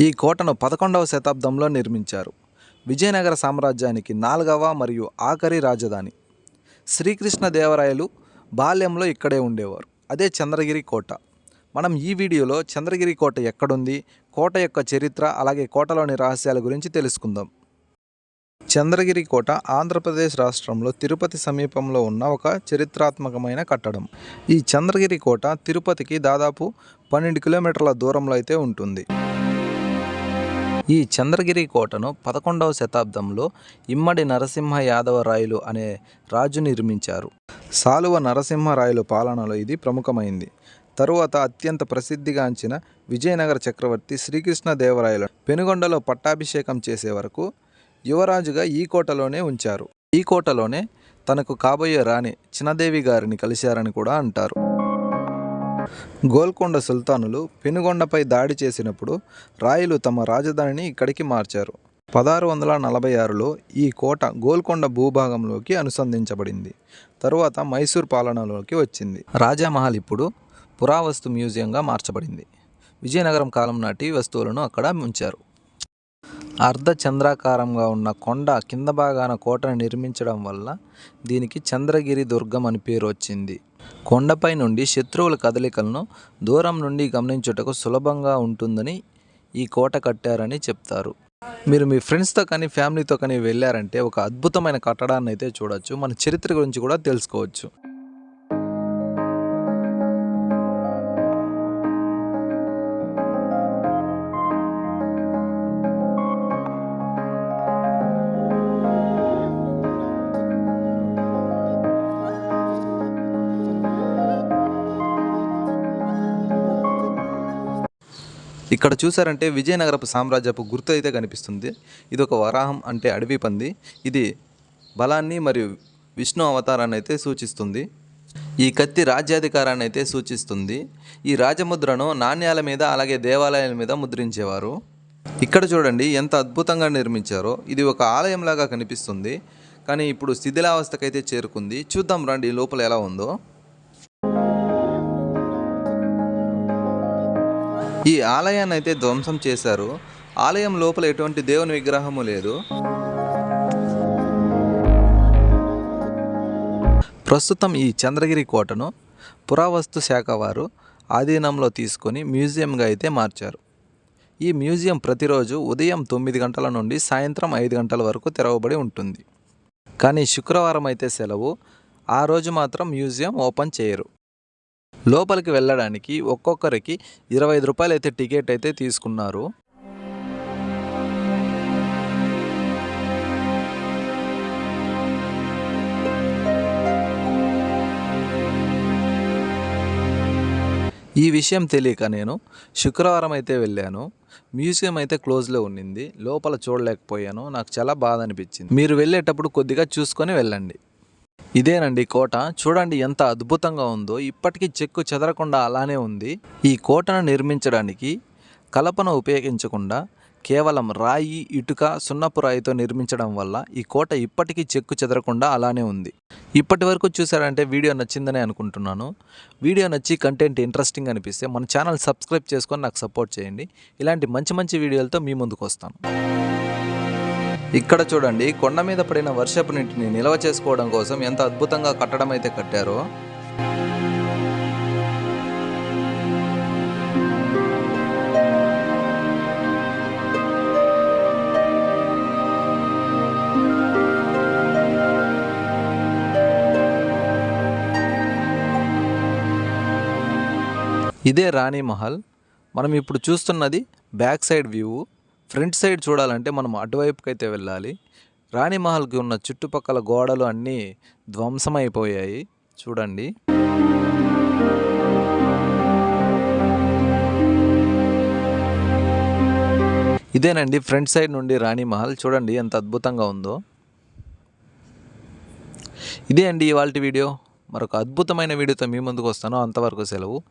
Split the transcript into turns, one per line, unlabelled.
ఈ కోటను పదకొండవ శతాబ్దంలో నిర్మించారు. విజయనగర సామ్రాజ్యానికి నాలుగవ మరియు ఆఖరి రాజధాని. శ్రీకృష్ణదేవరాయలు బాల్యంలో ఇక్కడే ఉండేవారు. అదే చంద్రగిరి కోట. మనం ఈ వీడియోలో చంద్రగిరి కోట ఎక్కడుంది కోట యొక్క చరిత్ర అలాగే కోటలోని రహస్యాల గురించి తెలుసుకుందాం. చంద్రగిరి కోట ఆంధ్రప్రదేశ్ రాష్ట్రంలో తిరుపతి సమీపంలో ఉన్న ఒక చరిత్రాత్మకమైన కట్టడం. ఈ చంద్రగిరి కోట తిరుపతికి దాదాపు పన్నెండు కిలోమీటర్ల దూరంలో అయితే ఉంటుంది. ఈ చంద్రగిరి కోటను పదకొండవ శతాబ్దంలో ఇమ్మడి నరసింహ యాదవరాయలు అనే రాజు నిర్మించారు. సాలువ నరసింహరాయలు పాలనలో ఇది ప్రముఖమైంది. తరువాత అత్యంత ప్రసిద్ధిగాంచిన విజయనగర చక్రవర్తి శ్రీకృష్ణదేవరాయలు పెనుగొండలో పట్టాభిషేకం చేసే వరకు యువరాజుగా ఈ కోటలోనే ఉంచారు. ఈ కోటలోనే తనకు కాబోయే రాణి చిన్నదేవి గారిని కలిశారని కూడా అంటారు. గోల్కొండ సుల్తానులు పెనుగొండపై దాడి చేసినప్పుడు రాయలు తమ రాజధానిని ఇక్కడికి మార్చారు. పదహారు వందల నలభై ఆరులో ఈ కోట గోల్కొండ భూభాగంలోకి అనుసంధించబడింది. తరువాత మైసూర్ పాలనలోకి వచ్చింది. రాజామహల్ ఇప్పుడు పురావస్తు మ్యూజియంగా మార్చబడింది. విజయనగరం కాలం నాటి వస్తువులను అక్కడ ఉంచారు. అర్ధ చంద్రాకారంగా ఉన్న కొండ కింద భాగాన కోటను నిర్మించడం వల్ల దీనికి చంద్రగిరి దుర్గం అని పేరు వచ్చింది. కొండపై నుండి శత్రువుల కదలికలను దూరం నుండి గమనించుటకు సులభంగా ఉంటుందని ఈ కోట కట్టారని చెప్తారు. మీరు మీ ఫ్రెండ్స్తో కానీ ఫ్యామిలీతో కానీ వెళ్ళారంటే ఒక అద్భుతమైన కట్టడాన్ని అయితే చూడొచ్చు. మన చరిత్ర గురించి కూడా తెలుసుకోవచ్చు. ఇక్కడ చూసారంటే విజయనగరపు సామ్రాజ్యపు గుర్తు అయితే కనిపిస్తుంది. ఇది ఒక వరాహం అంటే అడవి పంది. ఇది బలాన్ని మరియు విష్ణు అవతారాన్ని అయితే సూచిస్తుంది. ఈ కత్తి రాజ్యాధికారాన్ని అయితే సూచిస్తుంది. ఈ రాజముద్రను నాణ్యాల మీద అలాగే దేవాలయాల మీద ముద్రించేవారు. ఇక్కడ చూడండి ఎంత అద్భుతంగా నిర్మించారో. ఇది ఒక ఆలయంలాగా కనిపిస్తుంది. కానీ ఇప్పుడు శిథిలావస్థకైతే చేరుకుంది. చూద్దాం రండి లోపల ఎలా ఉందో. ఈ ఆలయాన్ని అయితే ధ్వంసం చేశారు. ఆలయం లోపల ఎటువంటి దేవుని విగ్రహము లేదు. ప్రస్తుతం ఈ చంద్రగిరి కోటను పురావస్తు శాఖ వారు ఆధీనంలో తీసుకొని మ్యూజియంగా అయితే మార్చారు. ఈ మ్యూజియం ప్రతిరోజు ఉదయం తొమ్మిది గంటల నుండి సాయంత్రం ఐదు గంటల వరకు తెరవబడి ఉంటుంది. కానీ శుక్రవారం అయితే సెలవు. ఆ రోజు మాత్రం మ్యూజియం ఓపెన్ చేయరు. లోపలికి వెళ్ళడానికి ఒక్కొక్కరికి ఇరవై ఐదు రూపాయలు అయితే టికెట్ అయితే తీసుకున్నారు. ఈ విషయం తెలియక నేను శుక్రవారం అయితే వెళ్ళాను. మ్యూజియం అయితే క్లోజ్లో ఉండింది లోపల చూడలేకపోయాను. నాకు చాలా బాధ అనిపించింది. మీరు వెళ్ళేటప్పుడు కొద్దిగా చూసుకొని వెళ్ళండి. ఇదేనండి కోట. చూడండి ఎంత అద్భుతంగా ఉందో. ఇప్పటికీ చెక్కు చెదరకుండా అలానే ఉంది. ఈ కోటను నిర్మించడానికి కలపను ఉపయోగించకుండా కేవలం రాయి ఇటుక సున్నపు రాయితో నిర్మించడం వల్ల ఈ కోట ఇప్పటికీ చెక్కు చెదరకుండా అలానే ఉంది. ఇప్పటి వరకు చూసారంటే వీడియో నచ్చిందని అనుకుంటున్నాను. వీడియో నచ్చి కంటెంట్ ఇంట్రెస్టింగ్ అనిపిస్తే మన ఛానల్ సబ్స్క్రైబ్ చేసుకొని నాకు సపోర్ట్ చేయండి. ఇలాంటి మంచి మంచి వీడియోలతో మీ ముందుకు వస్తాను. ఇక్కడ చూడండి కొండ మీద పడిన వర్షపు నీటిని నిల్వ చేసుకోవడం కోసం ఎంత అద్భుతంగా కట్టడం అయితే కట్టారో. ఇదే రాణి మహల్. మనం ఇప్పుడు చూస్తున్నది back side view. Front side చూడాలంటే మనం అటువైపుకి అయితే వెళ్ళాలి. రాణి మహల్కి ఉన్న చుట్టుపక్కల గోడలు అన్నీ ధ్వంసమైపోయాయి. చూడండి. ఇదేనండి ఫ్రంట్ సైడ్ నుండి రాణి మహల్. చూడండి ఎంత అద్భుతంగా ఉందో. ఇదే అండి ఇవాళ వీడియో. మరొక అద్భుతమైన వీడియోతో మీ ముందుకు వస్తాను. అంతవరకు సెలవు.